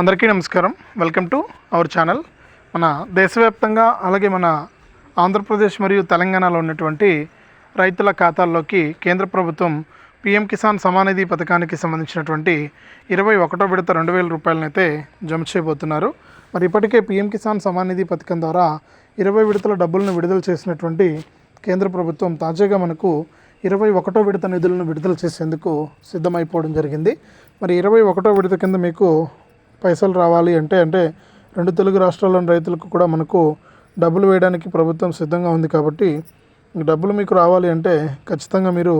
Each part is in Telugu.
అందరికీ నమస్కారం. Welcome to our channel. మన దేశవ్యాప్తంగా అలాగే మన ఆంధ్రప్రదేశ్ మరియు తెలంగాణలో ఉన్నటువంటి రైతుల ఖాతాల్లోకి కేంద్ర ప్రభుత్వం పిఎం కిసాన్ సమానిధి పథకానికి సంబంధించినటువంటి ఇరవై ఒకటో విడత రెండు వేల రూపాయలనైతే జమ చేయబోతున్నారు. మరి ఇప్పటికే పిఎం కిసాన్ సమానిధి పథకం ద్వారా ఇరవై విడతల డబ్బులను విడుదల చేసినటువంటి కేంద్ర ప్రభుత్వం తాజాగా మనకు ఇరవై ఒకటో విడత నిధులను విడుదల చేసేందుకు సిద్ధమైపోవడం జరిగింది. మరి ఇరవై ఒకటో విడత కింద మీకు పైసలు రావాలి అంటే అంటే రెండు తెలుగు రాష్ట్రాల్లోని రైతులకు కూడా మనకు డబ్బులు వేయడానికి ప్రభుత్వం సిద్ధంగా ఉంది కాబట్టి డబ్బులు మీకు రావాలి అంటే ఖచ్చితంగా మీరు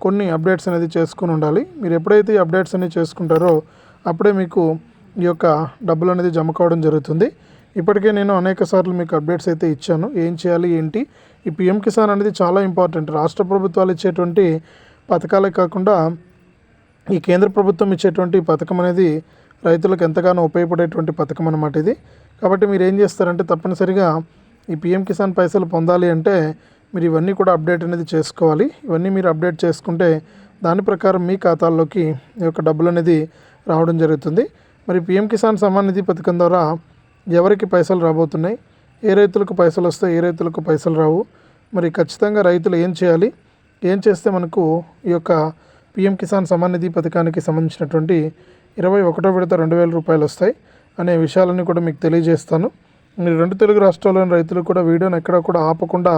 కొన్ని అప్డేట్స్ అనేది చేసుకుని ఉండాలి. మీరు ఎప్పుడైతే ఈ అప్డేట్స్ అనేది చేసుకుంటారో అప్పుడే మీకు ఈ యొక్క డబ్బులు అనేది జమ కావడం జరుగుతుంది. ఇప్పటికే నేను అనేక సార్లు మీకు అప్డేట్స్ అయితే ఇచ్చాను. ఏం చేయాలి ఏంటి? ఈ పిఎం కిసాన్ అనేది చాలా ఇంపార్టెంట్. రాష్ట్ర ప్రభుత్వాలు ఇచ్చేటువంటి పథకాలే కాకుండా ఈ కేంద్ర ప్రభుత్వం ఇచ్చేటువంటి పథకం అనేది రైతులకు ఎంతగానో ఉపయోగపడేటువంటి పథకం అనమాట ఇది. కాబట్టి మీరు ఏం చేస్తారంటే తప్పనిసరిగా ఈ పిఎం కిసాన్ పైసలు పొందాలి అంటే మీరు ఇవన్నీ కూడా అప్డేట్ అనేది చేసుకోవాలి. ఇవన్నీ మీరు అప్డేట్ చేసుకుంటే దాని ప్రకారం మీ ఖాతాల్లోకి ఈ యొక్క డబ్బులు అనేది రావడం జరుగుతుంది. మరి పిఎం కిసాన్ సమ్మాన్ నిధి పథకం ద్వారా ఎవరికి పైసలు రాబోతున్నాయి? ఏ రైతులకు పైసలు వస్తాయి? ఏ రైతులకు పైసలు రావు? మరి ఖచ్చితంగా రైతులు ఏం చేయాలి? ఏం చేస్తే మనకు ఈ యొక్క పిఎం కిసాన్ సమ్మాన్ నిధి పథకానికి సంబంధించినటువంటి ఇరవై ఒకటో విడత రెండు వేల రూపాయలు వస్తాయి అనే విషయాలన్నీ కూడా మీకు తెలియజేస్తాను. మీరు రెండు తెలుగు రాష్ట్రాల్లోని రైతులు కూడా వీడియోని ఎక్కడా కూడా ఆపకుండా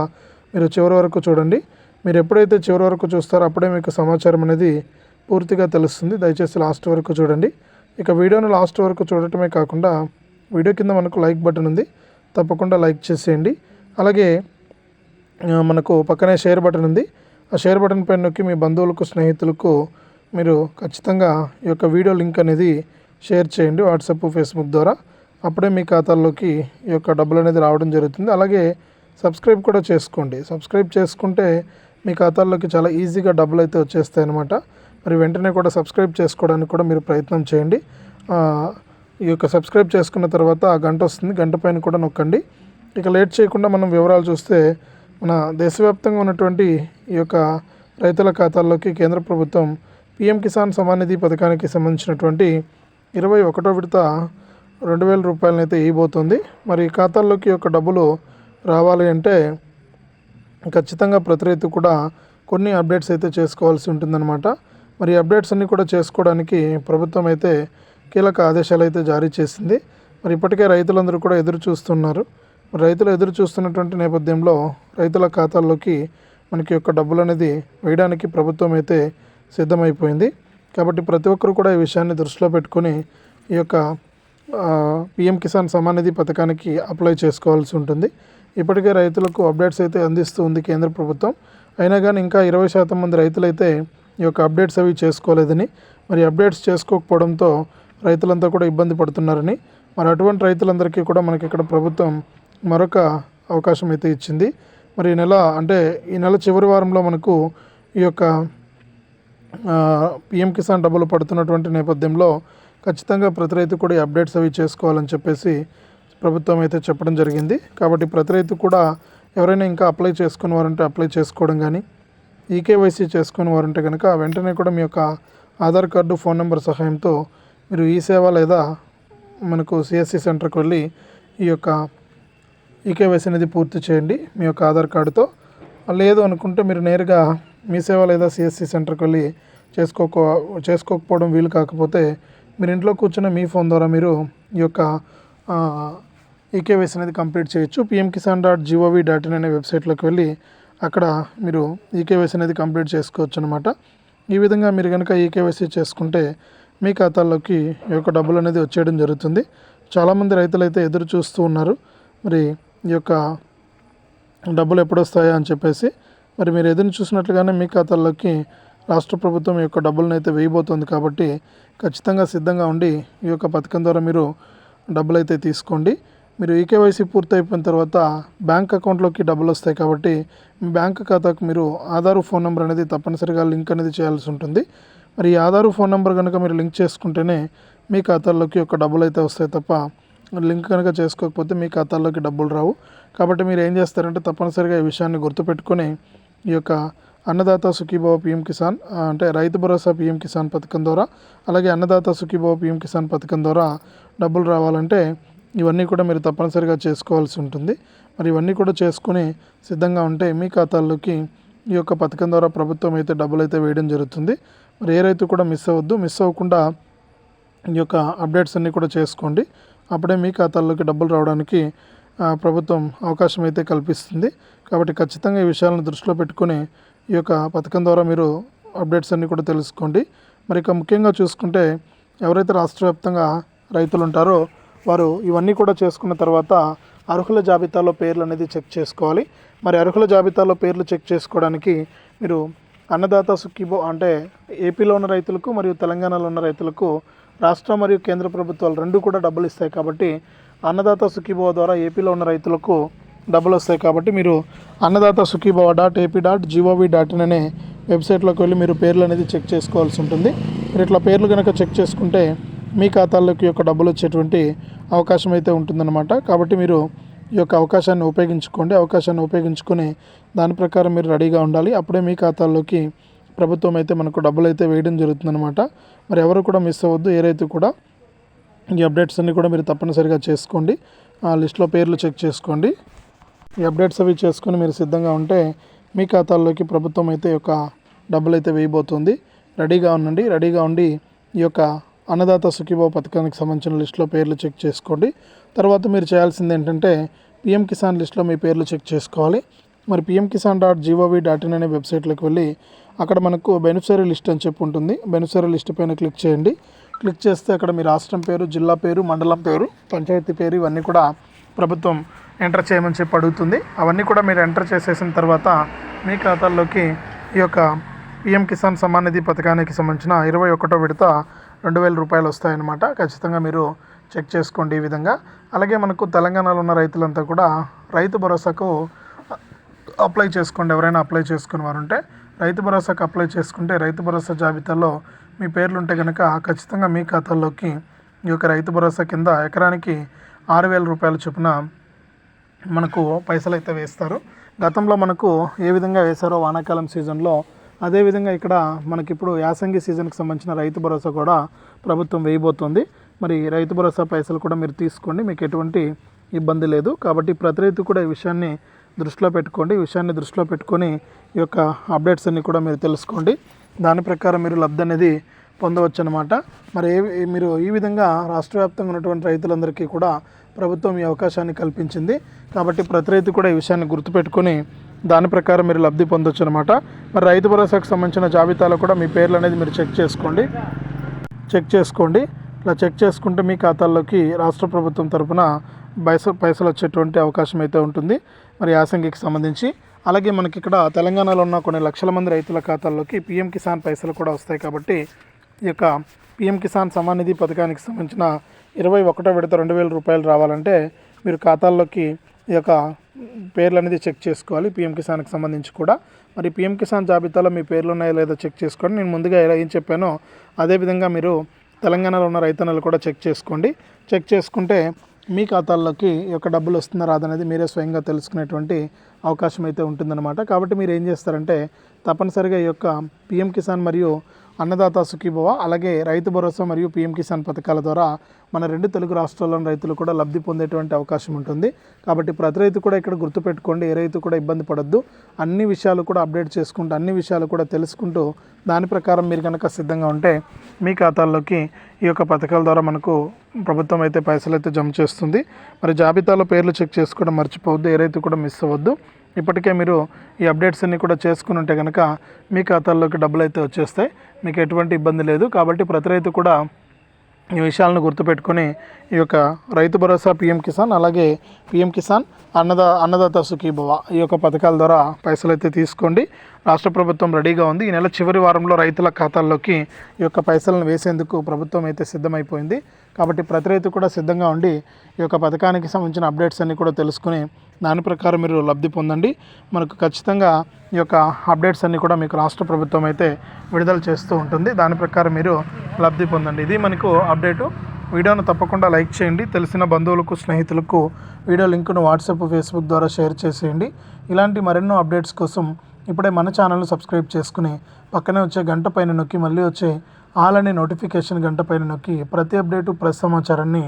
మీరు చివరి వరకు చూడండి. మీరు ఎప్పుడైతే చివరి వరకు చూస్తారో అప్పుడే మీకు సమాచారం అనేది పూర్తిగా తెలుస్తుంది. దయచేసి లాస్ట్ వరకు చూడండి. ఇక వీడియోను లాస్ట్ వరకు చూడటమే కాకుండా వీడియో కింద మనకు లైక్ బటన్ ఉంది. తప్పకుండా లైక్ చేసేయండి. అలాగే మనకు పక్కనే షేర్ బటన్ ఉంది. ఆ షేర్ బటన్ పైన నొక్కి మీ బంధువులకు స్నేహితులకు మీరు ఖచ్చితంగా ఈ యొక్క వీడియో లింక్ అనేది షేర్ చేయండి వాట్సాప్ ఫేస్బుక్ ద్వారా. అప్పుడే మీ ఖాతాల్లోకి ఈ యొక్క డబ్బులు అనేది రావడం జరుగుతుంది. అలాగే సబ్స్క్రైబ్ కూడా చేసుకోండి. సబ్స్క్రైబ్ చేసుకుంటే మీ ఖాతాల్లోకి చాలా ఈజీగా డబ్బులు అయితే వచ్చేస్తాయి అన్నమాట. మరి వెంటనే కూడా సబ్స్క్రైబ్ చేసుకోవడానికి కూడా మీరు ప్రయత్నం చేయండి. ఈ యొక్క సబ్స్క్రైబ్ చేసుకున్న తర్వాత ఆ గంట వస్తుంది. గంట పైన కూడా నొక్కండి. ఇక లేట్ చేయకుండా మనం వివరాలు చూస్తే మన దేశవ్యాప్తంగా ఉన్నటువంటి ఈ యొక్క రైతుల ఖాతాల్లోకి కేంద్ర ప్రభుత్వం పిఎం కిసాన్ సమాన్ నిధి పథకానికి సంబంధించినటువంటి ఇరవై ఒకటో విడత రెండు వేల రూపాయలను అయితే ఇవ్వబోతుంది. మరి ఖాతాల్లోకి యొక్క డబ్బులు రావాలి అంటే ఖచ్చితంగా ప్రతి రైతు కూడా కొన్ని అప్డేట్స్ అయితే చేసుకోవాల్సి ఉంటుందన్నమాట. మరి అప్డేట్స్ అన్నీ కూడా చేసుకోవడానికి ప్రభుత్వం అయితే కీలక ఆదేశాలు అయితే జారీ చేసింది. మరి ఇప్పటికే రైతులందరూ కూడా ఎదురు చూస్తున్నారు. మరి రైతులు ఎదురు చూస్తున్నటువంటి నేపథ్యంలో రైతుల ఖాతాల్లోకి మనకి యొక్క డబ్బులు అనేది వేయడానికి ప్రభుత్వం అయితే సిద్ధమైపోయింది. కాబట్టి ప్రతి ఒక్కరు కూడా ఈ విషయాన్ని దృష్టిలో పెట్టుకొని ఈ యొక్క పిఎం కిసాన్ సమాన్ నిధి పథకానికి అప్లై చేసుకోవాల్సి ఉంటుంది. ఇప్పటికే రైతులకు అప్డేట్స్ అయితే అందిస్తూ ఉంది కేంద్ర ప్రభుత్వం. అయినా కానీ ఇంకా ఇరవై శాతం మంది రైతులైతే ఈ యొక్క అప్డేట్స్ అవి చేసుకోలేదని మరి అప్డేట్స్ చేసుకోకపోవడంతో రైతులంతా కూడా ఇబ్బంది పడుతున్నారని మరి అటువంటి రైతులందరికీ కూడా మనకి ఇక్కడ ప్రభుత్వం మరొక అవకాశం అయితే ఇచ్చింది. మరి ఈ నెల అంటే ఈ నెల చివరి వారంలో మనకు ఈ యొక్క పిఎం కిసాన్ డబ్బులు పడుతున్నటువంటి నేపథ్యంలో ఖచ్చితంగా ప్రతి రైతు కూడా అప్డేట్స్ అవి చేసుకోవాలని చెప్పేసి ప్రభుత్వం అయితే చెప్పడం జరిగింది. కాబట్టి ప్రతి రైతు కూడా ఎవరైనా ఇంకా అప్లై చేసుకుని వారంటే అప్లై చేసుకోవడం కానీ ఈకేవైసీ చేసుకుని వారంటే కనుక వెంటనే కూడా మీ యొక్క ఆధార్ కార్డు ఫోన్ నెంబర్ సహాయంతో మీరు ఈ సేవ లేదా మనకు సిఎస్సి సెంటర్కి వెళ్ళి ఈ యొక్క ఈకేవైసీ అనేది పూర్తి చేయండి మీ యొక్క ఆధార్ కార్డుతో. లేదు అనుకుంటే మీరు నేరుగా మీ సేవ లేదా సిఎస్సి సెంటర్కి వెళ్ళి చేసుకోకో చేసుకోకపోవడం వీలు కాకపోతే మీరు ఇంట్లో కూర్చున్న మీ ఫోన్ ద్వారా మీరు ఈ యొక్క ఈకేవైసీ అనేది కంప్లీట్ చేయొచ్చు. PM Kisan dot GOV dot in అనే వెబ్సైట్లోకి వెళ్ళి అక్కడ మీరు ఈకేవైసీ అనేది కంప్లీట్ చేసుకోవచ్చు అనమాట ఈ విధంగా మీరు కనుక ఈకేవైసీ చేసుకుంటే మీ ఖాతాల్లోకి ఈ యొక్క డబ్బులు అనేది వచ్చేయడం జరుగుతుంది. చాలామంది రైతులు అయితే ఎదురు చూస్తూ ఉన్నారు. మరి ఈ యొక్క డబ్బులు ఎప్పుడు వస్తాయా అని చెప్పేసి మరి మీరు ఎదురు చూసినట్లుగానే మీ ఖాతాల్లోకి రాష్ట్ర ప్రభుత్వం ఈ యొక్క డబ్బులను అయితే వేయబోతోంది కాబట్టి ఖచ్చితంగా సిద్ధంగా ఉండి ఈ యొక్క పథకం ద్వారా మీరు డబ్బులు అయితే తీసుకోండి. మీరు ఈకేవైసీ పూర్తి అయిపోయిన తర్వాత బ్యాంక్ అకౌంట్లోకి డబ్బులు వస్తాయి కాబట్టి మీ బ్యాంక్ ఖాతాకు మీరు ఆధార్ ఫోన్ నెంబర్ అనేది తప్పనిసరిగా లింక్ అనేది చేయాల్సి ఉంటుంది. మరి ఈ ఆధార్ ఫోన్ నెంబర్ కనుక మీరు లింక్ చేసుకుంటేనే మీ ఖాతాల్లోకి ఒక డబ్బులు అయితే వస్తాయి తప్ప లింక్ కనుక చేసుకోకపోతే మీ ఖాతాల్లోకి డబ్బులు రావు. కాబట్టి మీరు ఏం చేస్తారంటే తప్పనిసరిగా ఈ విషయాన్ని గుర్తుపెట్టుకొని ఈ యొక్క అన్నదాత సుఖీభవ పిఎం కిసాన్ అంటే రైతు భరోసా పిఎం కిసాన్ పథకం ద్వారా అలాగే అన్నదాత సుఖీభవ పిఎం కిసాన్ పథకం ద్వారా డబ్బులు రావాలంటే ఇవన్నీ కూడా మీరు తప్పనిసరిగా చేసుకోవాల్సి ఉంటుంది. మరి ఇవన్నీ కూడా చేసుకుని సిద్ధంగా ఉంటే మీ ఖాతాల్లోకి ఈ యొక్క పథకం ద్వారా ప్రభుత్వం అయితే డబ్బులు అయితే వేయడం జరుగుతుంది. మరి ఏ రైతు కూడా మిస్ అవ్వద్దు. మిస్ అవ్వకుండా ఈ యొక్క అప్డేట్స్ అన్నీ కూడా చేసుకోండి. అప్పుడే మీ ఖాతాల్లోకి డబ్బులు రావడానికి ప్రభుత్వం అవకాశం అయితే కల్పిస్తుంది. కాబట్టి ఖచ్చితంగా ఈ విషయాలను దృష్టిలో పెట్టుకొని ఈ యొక్క పథకం ద్వారా మీరు అప్డేట్స్ అన్నీ కూడా తెలుసుకోండి. మరి ఇక ముఖ్యంగా చూసుకుంటే ఎవరైతే రాష్ట్ర వ్యాప్తంగా రైతులు ఉంటారో వారు ఇవన్నీ కూడా చేసుకున్న తర్వాత అర్హుల జాబితాలో పేర్లు అనేది చెక్ చేసుకోవాలి. మరి అర్హుల జాబితాలో పేర్లు చెక్ చేసుకోవడానికి మీరు అన్నదాత సుఖీబో అంటే ఏపీలో ఉన్న రైతులకు మరియు తెలంగాణలో ఉన్న రైతులకు రాష్ట్ర మరియు కేంద్ర ప్రభుత్వాలు రెండు కూడా డబ్బులు ఇస్తాయి కాబట్టి అన్నదాత సుఖీభవ ద్వారా ఏపీలో ఉన్న రైతులకు డబ్బులు వస్తాయి కాబట్టి మీరు Annadata Sukhibhava dot AP dot GOV dot in అనే వెబ్సైట్లోకి వెళ్ళి మీరు పేర్లు అనేది చెక్ చేసుకోవాల్సి ఉంటుంది. మీరు ఇట్లా పేర్లు కనుక చెక్ చేసుకుంటే మీ ఖాతాల్లోకి యొక్క డబ్బులు వచ్చేటువంటి అవకాశం అయితే ఉంటుందన్నమాట. కాబట్టి మీరు ఈ యొక్క అవకాశాన్ని ఉపయోగించుకోండి. అవకాశాన్ని ఉపయోగించుకొని దాని ప్రకారం మీరు రెడీగా ఉండాలి. అప్పుడే మీ ఖాతాల్లోకి ప్రభుత్వం అయితే మనకు డబ్బులు అయితే వేయడం జరుగుతుందన్నమాట. మరి ఎవరు కూడా మిస్ అవ్వద్దు. ఏ రైతు కూడా ఈ అప్డేట్స్ అన్నీ కూడా మీరు తప్పనిసరిగా చేసుకోండి. ఆ లిస్ట్లో పేర్లు చెక్ చేసుకోండి. ఈ అప్డేట్స్ అవి చేసుకొని మీరు సిద్ధంగా ఉంటే మీ ఖాతాల్లోకి ప్రభుత్వం అయితే ఒక యొక్క డబ్బులు అయితే వేయబోతుంది. రెడీగా ఉండండి. రెడీగా ఉండి ఈ యొక్క అన్నదాత సుఖీభావ పథకానికి సంబంధించిన లిస్ట్లో పేర్లు చెక్ చేసుకోండి. తర్వాత మీరు చేయాల్సింది ఏంటంటే పిఎం కిసాన్ లిస్ట్లో మీ పేర్లు చెక్ చేసుకోవాలి. మరి PM Kisan dot GOV dot in అనే వెబ్సైట్లోకి వెళ్ళి అక్కడ మనకు బెనిఫిషరీ లిస్ట్ అని చెప్పి ఉంటుంది. బెనిఫిషరీ లిస్ట్ పైన క్లిక్ చేయండి. క్లిక్ చేస్తే అక్కడ మీ రాష్ట్రం పేరు జిల్లా పేరు మండలం పేరు పంచాయతీ పేరు ఇవన్నీ కూడా ప్రభుత్వం ఎంటర్ చేయమని చెప్పి అడుగుతుంది. అవన్నీ కూడా మీరు ఎంటర్ చేసేసిన తర్వాత మీ ఖాతాల్లోకి ఈ యొక్క పిఎం కిసాన్ సమ్మాన్ నిధి పథకానికి సంబంధించిన ఇరవై ఒకటో విడత రెండు వేల రూపాయలు వస్తాయన్నమాట. ఖచ్చితంగా మీరు చెక్ చేసుకోండి ఈ విధంగా. అలాగే మనకు తెలంగాణలో ఉన్న రైతులంతా కూడా రైతు భరోసాకు అప్లై చేసుకోండి ఎవరైనా అప్లై చేసుకుని వారు ఉంటే రైతు భరోసాకు అప్లై చేసుకుంటే రైతు భరోసా జాబితాలో మీ పేర్లు ఉంటే కనుక ఖచ్చితంగా మీ ఖాతాల్లోకి ఈ యొక్క రైతు భరోసా కింద ఎకరానికి ఆరు వేల రూపాయల చొప్పున మనకు పైసలు అయితే వేస్తారు. గతంలో మనకు ఏ విధంగా వేశారో వానాకాలం సీజన్లో అదేవిధంగా ఇక్కడ మనకి ఇప్పుడు యాసంగి సీజన్కి సంబంధించిన రైతు భరోసా కూడా ప్రభుత్వం వేయబోతోంది. మరి రైతు భరోసా పైసలు కూడా మీరు తీసుకోండి మీకు ఎటువంటి ఇబ్బంది లేదు. కాబట్టి ప్రతి రైతు కూడా ఈ విషయాన్ని దృష్టిలో పెట్టుకోండి. ఈ విషయాన్ని దృష్టిలో పెట్టుకొని ఈ యొక్క అప్డేట్స్ అన్ని కూడా మీరు తెలుసుకోండి. దాని ప్రకారం మీరు లబ్ధి అనేది పొందవచ్చు అనమాట మరి ఏ మీరు ఈ విధంగా రాష్ట్ర వ్యాప్తంగా ఉన్నటువంటి రైతులందరికీ కూడా ప్రభుత్వం ఈ అవకాశాన్ని కల్పించింది. కాబట్టి ప్రతి రైతు కూడా ఈ విషయాన్ని గుర్తుపెట్టుకొని దాని ప్రకారం మీరు లబ్ధి పొందొచ్చు అనమాట మరి రైతు భరోసాకు సంబంధించిన జాబితాలో కూడా మీ పేర్లు అనేది మీరు చెక్ చేసుకోండి. చెక్ చేసుకోండి. ఇలా చెక్ చేసుకుంటే మీ ఖాతాల్లోకి రాష్ట్ర ప్రభుత్వం తరపున పైసలు పైసలు వచ్చేటువంటి అవకాశం అయితే ఉంటుంది. మరి యాసంగికి సంబంధించి. అలాగే మనకి ఇక్కడ తెలంగాణలో ఉన్న కొన్ని లక్షల మంది రైతుల ఖాతాల్లోకి పిఎం కిసాన్ పైసలు కూడా వస్తాయి కాబట్టి ఈ యొక్క పిఎం కిసాన్ సమాన్ నిధి పథకానికి సంబంధించిన ఇరవై ఒకటో విడత రెండు వేల రూపాయలు రావాలంటే మీరు ఖాతాల్లోకి ఈ యొక్క పేర్లు అనేది చెక్ చేసుకోవాలి పిఎం కిసాన్కి సంబంధించి కూడా. మరి పిఎం కిసాన్ జాబితాలో మీ పేర్లు ఉన్నాయో లేదో చెక్ చేసుకోండి. నేను ముందుగా ఎలా ఏం చెప్పానో అదేవిధంగా మీరు తెలంగాణలో ఉన్న రైతన్నలు కూడా చెక్ చేసుకోండి. చెక్ చేసుకుంటే మీ ఖాతాల్లోకి యొక్క డబ్బులు వస్తుందా రాదనేది మీరే స్వయంగా తెలుసుకునేటువంటి అవకాశం అయితే ఉంటుందన్నమాట. కాబట్టి మీరు ఏం చేస్తారంటే తప్పనిసరిగా ఈ యొక్క పిఎం కిసాన్ మరియు అన్నదాత సుఖీభవ అలాగే రైతు భరోసా మరియు పిఎం కిసాన్ పథకాల ద్వారా మన రెండు తెలుగు రాష్ట్రాల్లోని రైతులు కూడా లబ్ధి పొందేటువంటి అవకాశం ఉంటుంది. కాబట్టి ప్రతి రైతు కూడా ఇక్కడ గుర్తుపెట్టుకోండి ఏ రైతు కూడా ఇబ్బంది పడద్దు. అన్ని విషయాలు కూడా అప్డేట్ చేసుకుంటూ అన్ని విషయాలు కూడా తెలుసుకుంటూ దాని ప్రకారం మీరు కనుక సిద్ధంగా ఉంటే మీ ఖాతాల్లోకి ఈ యొక్క పథకాల ద్వారా మనకు ప్రభుత్వం అయితే పైసలు అయితే జమ చేస్తుంది. మరి జాబితాలో పేర్లు చెక్ చేసుకోవడం మర్చిపోవద్దు ఏ రైతు కూడా మిస్ అవ్వద్దు. ఇప్పటికే మీరు ఈ అప్డేట్స్ అన్నీ కూడా చేసుకుని ఉంటే కనుక మీ ఖాతాల్లోకి డబ్బులు అయితే వచ్చేస్తాయి. మీకు ఎటువంటి ఇబ్బంది లేదు. కాబట్టి ప్రతి రైతు కూడా ఈ విషయాలను గుర్తుపెట్టుకొని ఈ యొక్క రైతు భరోసా పిఎం కిసాన్ అలాగే పిఎం కిసాన్ అన్నదా అన్నదాత సుఖీభవ ఈ యొక్క పథకాల ద్వారా పైసలు అయితే తీసుకోండి. రాష్ట్ర ప్రభుత్వం రెడీగా ఉంది. ఈ నెల చివరి వారంలో రైతుల ఖాతాల్లోకి ఈ యొక్క పైసలను వేసేందుకు ప్రభుత్వం అయితే సిద్ధమైపోయింది. కాబట్టి ప్రతి రైతు కూడా సిద్ధంగా ఉండి ఈ యొక్క పథకానికి సంబంధించిన అప్డేట్స్ అన్నీ కూడా తెలుసుకుని దాని ప్రకారం మీరు లబ్ధి పొందండి. మనకు ఖచ్చితంగా ఈ యొక్క అప్డేట్స్ అన్నీ కూడా మీకు రాష్ట్ర ప్రభుత్వం అయితే విడుదల చేస్తూ ఉంటుంది. దాని ప్రకారం మీరు లబ్ధి పొందండి. ఇది మనకు అప్డేటు. వీడియోను తప్పకుండా లైక్ చేయండి. తెలిసిన బంధువులకు స్నేహితులకు వీడియో లింకును వాట్సాప్ ఫేస్బుక్ ద్వారా షేర్ చేసేయండి. ఇలాంటి మరెన్నో అప్డేట్స్ కోసం ఇప్పుడే మన ఛానల్ను సబ్స్క్రైబ్ చేసుకుని పక్కనే వచ్చే గంట పైన నొక్కి మళ్ళీ వచ్చే ఆల్ అనే నోటిఫికేషన్ గంట పైన నొక్కి ప్రతి అప్డేటు ప్రతి సమాచారాన్ని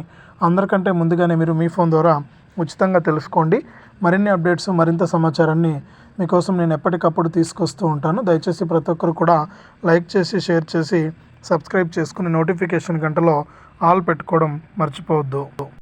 అందరికంటే ముందుగానే మీరు మీ ఫోన్ ద్వారా ఉచితంగా తెలుసుకోండి. మరిన్ని అప్డేట్స్ మరింత సమాచారాన్ని మీకోసం నేను ఎప్పటికప్పుడు తీసుకొస్తూ ఉంటాను. దయచేసి ప్రతి ఒక్కరు కూడా లైక్ చేసి షేర్ చేసి సబ్స్క్రైబ్ చేసుకుని నోటిఫికేషన్ గంటలో ఆల్ పెట్టుకోవడం మర్చిపోవద్దు.